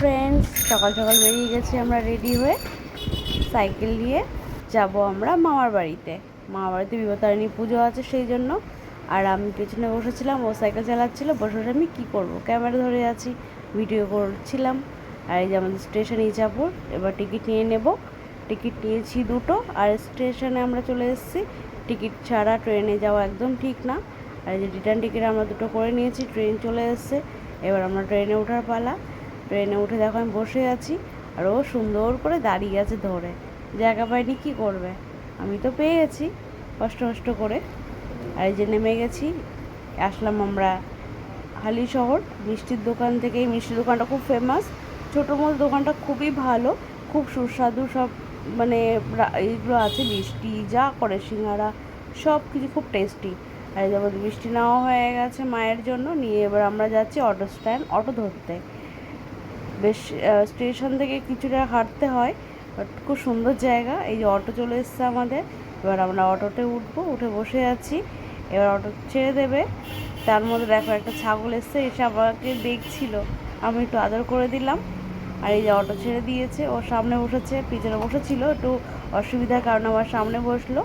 Friends সকাল সকাল বেরিয়ে গেছি আমরা রেডি হয়ে। সাইকেল নিয়ে যাব আমরা মামার বাড়িতে। মামার বাড়িতে বিপতারিণী পুজো আছে সেই জন্য। আর আমি পেছনে বসেছিলাম, ও সাইকেল চালাচ্ছিল, বসে আমি কী করব? ক্যামেরা ধরে আছি ভিডিও করছিলাম। আর এই যে আমাদের স্টেশন ইচাপুর এবার টিকিট নিয়ে নেব। টিকিট নিয়েছি দুটো, আর স্টেশনে আমরা চলে এসেছি। টিকিট ছাড়া ট্রেনে যাওয়া একদম ঠিক না। আর এই যে রিটার্ন টিকিট আমরা দুটো করে নিয়েছি ট্রেন চলে এসেছে। এবার আমরা ট্রেনে ওঠার পালা। ট্রেনে উঠে দেখো আমি বসে আছি, আর ও সুন্দর করে দাঁড়িয়ে আছে ধরে। জায়গা পাইনি, কী করবে? আমি তো পেয়ে গেছি, কষ্ট কষ্ট করে। আর এই যে নেমে গেছি, আসলাম আমরা হালি শহর। মিষ্টির দোকান থেকে এই মিষ্টির দোকানটা খুব ফেমাস ছোটো মতো দোকানটা খুবই ভালো, খুব সুস্বাদু সব মানে এইগুলো আছে, মিষ্টি, যা করে, সিঙ্গারা, সব কিছু খুব টেস্টি আর যেমন মিষ্টি নেওয়া হয়ে গেছে মায়ের জন্য, নিয়ে এবার আমরা যাচ্ছি অটো স্ট্যান্ড অটো ধরতে। বেশ স্টেশন থেকে কিছুটা হাঁটতে হয় বাট খুব সুন্দর জায়গা। এই যে অটো চলে এসছে আমাদের, এবার আমরা অটোতে উঠবো, উঠে বসে আছি। এবার অটো ছেড়ে দেবে। তার মধ্যে দেখো একটা ছাগল এসছে, এসে আমাকে দেখছিল। আমি একটু আদর করে দিলাম। আর এই যে অটো ছেড়ে দিয়েছে, ও সামনে বসেছে, পিছনে বসেছিল, একটু অসুবিধার কারণে আমার সামনে বসল।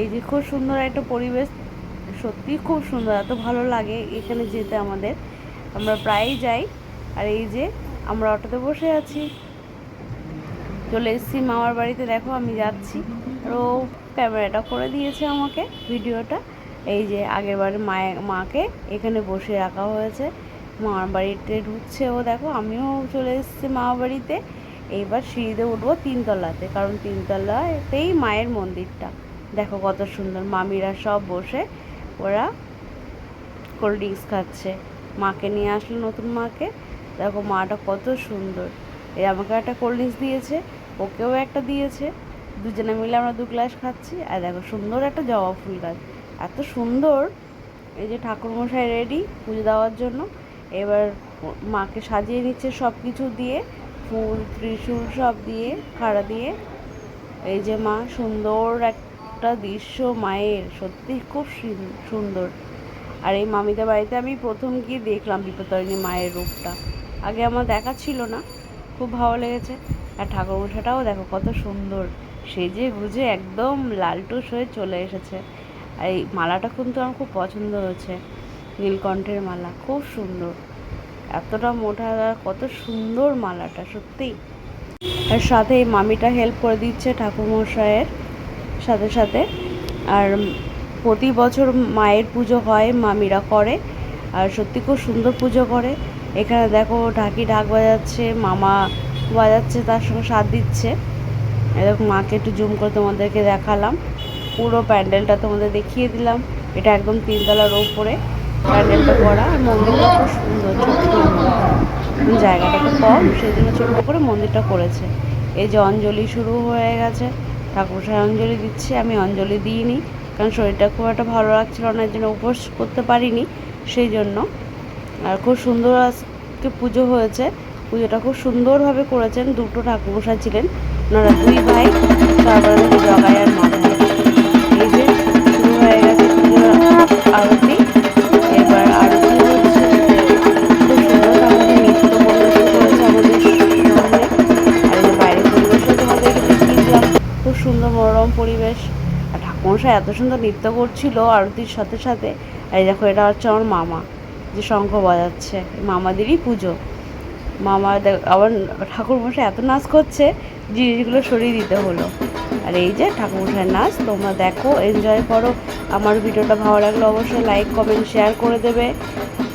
এই যে খুব সুন্দর একটা পরিবেশ, সত্যি খুব সুন্দর, এত ভালো লাগে এখানে যেতে আমাদের। আমরা প্রায়ই যাই। আর এই যে আমরা অটোতে বসে আছি। চলে এসেছি মামার বাড়িতে, দেখো আমি যাচ্ছি। আর ও ক্যামেরাটা করে দিয়েছে আমাকে, ভিডিওটা। এই যে আগের বারে মাকে এখানে বসে রাখা হয়েছে। মামার বাড়িতে ঢুকছে ও, দেখো আমিও চলে এসেছি মামার বাড়িতে। এইবার সিঁড়িতে উঠবো তিনতলাতে, কারণ তিনতলাতেই মায়ের মন্দিরটা। দেখো কত সুন্দর, মামিরা সব বসে ওরা কোল্ড ড্রিঙ্কস খাচ্ছে। মাকে নিয়ে আসলো নতুন মাকে। দেখো মাটা কত সুন্দর। এই আমাকে একটা কোল্ড ড্রিঙ্কস দিয়েছে, ওকেও একটা দিয়েছে। দুজনে মিলে আমরা দু গ্লাস খাচ্ছি। আর দেখো সুন্দর একটা জবা ফুল গাছ। এত সুন্দর। এই যে ঠাকুরমশাই রেডি পুজো দেওয়ার জন্য। এবার মাকে সাজিয়ে নিচ্ছে সব কিছু দিয়ে। ফুল, ত্রিশূল সব দিয়ে, খাড়া দিয়ে। এই যে মা, সুন্দর একটা দৃশ্য মায়ের। সত্যি খুব সুন- সুন্দর। আর এই মামিদের বাড়িতে আমি প্রথম গিয়ে দেখলাম বিপত্তারিণী মায়ের রূপটা। আগে আমার দেখা ছিল না। খুব ভালো লেগেছে। আর ঠাকুরমশাটাও দেখো কত সুন্দর। সেজে গুজে একদম লালটুস হয়ে চলে এসেছে। আর এই মালাটা কিন্তু আমার খুব পছন্দ হয়েছে। নীলকণ্ঠের মালা, খুব সুন্দর। এতটা মোটা কত সুন্দর মালাটা সত্যিই আর সাথে এই মামিটা হেল্প করে দিচ্ছে ঠাকুরমশাইয়ের সাথে সাথে। আর প্রতি বছর মায়ের পুজো হয়, মামিরা করে। আর সত্যি খুব সুন্দর পুজো করে। এখানে দেখো ঢাকি ঢাক বাজাচ্ছে, মামা বাজাচ্ছে, তার সঙ্গে সাথ দিচ্ছে। এরকম মাকে একটু জুম করে তোমাদেরকে দেখালাম। পুরো প্যান্ডেলটা তোমাদের দেখিয়ে দিলাম। এটা একদম তিনতলার ওপরে প্যান্ডেলটা করা। আর মন্দিরটা খুব সুন্দর, ছোট্ট। জায়গাটা একটু কম সেই জন্য ছোট্ট করে মন্দিরটা করেছে। এই যে অঞ্জলি শুরু হয়ে গেছে। ঠাকুরসাই অঞ্জলি দিচ্ছে। আমি অঞ্জলি দিইনি, কারণ শরীরটা খুব একটা ভালো লাগছিল না, এর জন্য উপোস করতে পারিনি। সেই জন্য আর খুব সুন্দর আজকে পুজো হয়েছে। পুজোটা খুব সুন্দরভাবে করেছেন দুটো ঠাকুরমশাই ছিলেন। ওনারা দুই ভাই, তারপরে জগাই আর আরতি। এবার খুব সুন্দর আমাদের খুব সুন্দর মনোরম পরিবেশ। আর ঠাকুরমশাই এত সুন্দর নৃত্য করছিল আরতির সাথে সাথে। আর দেখো, এটা হচ্ছে আমার মামা। যে শঙ্খ বাজাচ্ছে, মামাদেরই পুজো। মামা আবার ঠাকুরমশাই এত নাচ করছে, জিনিসগুলো সরিয়ে দিতে হলো। আর এই যে ঠাকুরমশাইয়ের নাচ, তোমরা দেখো এনজয় করো। আমার ভিডিওটা ভালো লাগলে অবশ্যই লাইক কমেন্ট শেয়ার করে দেবে।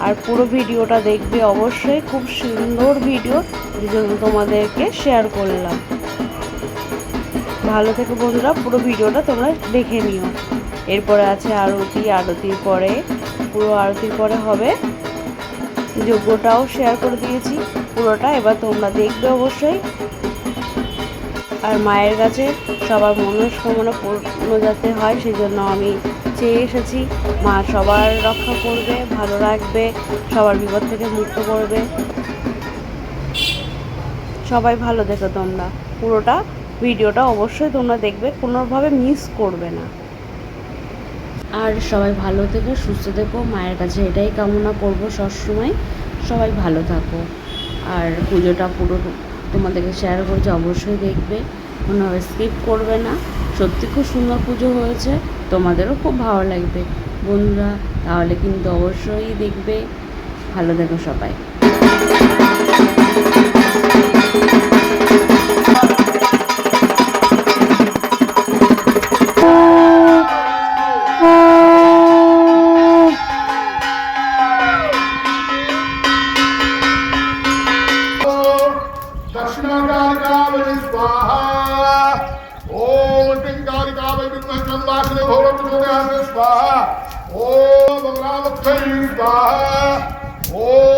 আর পুরো ভিডিওটা দেখবে অবশ্যই, খুব সুন্দর ভিডিও জন্য তোমাদেরকে শেয়ার করলাম। ভালো থেকে বন্ধুরা, পুরো ভিডিওটা তোমরা দেখে নিও। এরপরে আছে আরতি, আরতির পরে, পুরো আরতির পরে হবে যোগ্যটাও শেয়ার করে দিয়েছি, পুরোটা এবার তোমরা দেখবে অবশ্যই। আর মায়ের কাছে সবার মনস্কামনা পূর্ণ যাতে হয় সেই জন্য আমি চেয়ে এসেছি, মা সবার রক্ষা করবে, ভালো রাখবে, সবার বিপদ থেকে মুক্ত করবে। সবাই ভালো দেখো তোমরা। পুরোটা ভিডিওটা অবশ্যই তোমরা দেখবে, কোনোভাবে মিস করবে না। আর সবাই ভালো থেকো, সুস্থ থেকো। মায়ের কাছে এটাই কামনা করব সবসময়। সবাই ভালো থাকো। আর পুজোটা পুরো তোমাদেরকে শেয়ার করছি অবশ্যই দেখবে। কোনোভাবে স্কিপ করবে না। সত্যি খুব সুন্দর পুজো হয়েছে। তোমাদেরও খুব ভালো লাগবে। বন্ধুরা, তাহলে কিন্তু অবশ্যই দেখবে। ভালো দেখো সবাই। ಶ್ರೀನಿವಾಸ ಸ್ವಾಹ ಓಂ ರಾಮಚಂದ್ರ ಸ್ವಾಹ ಓಂ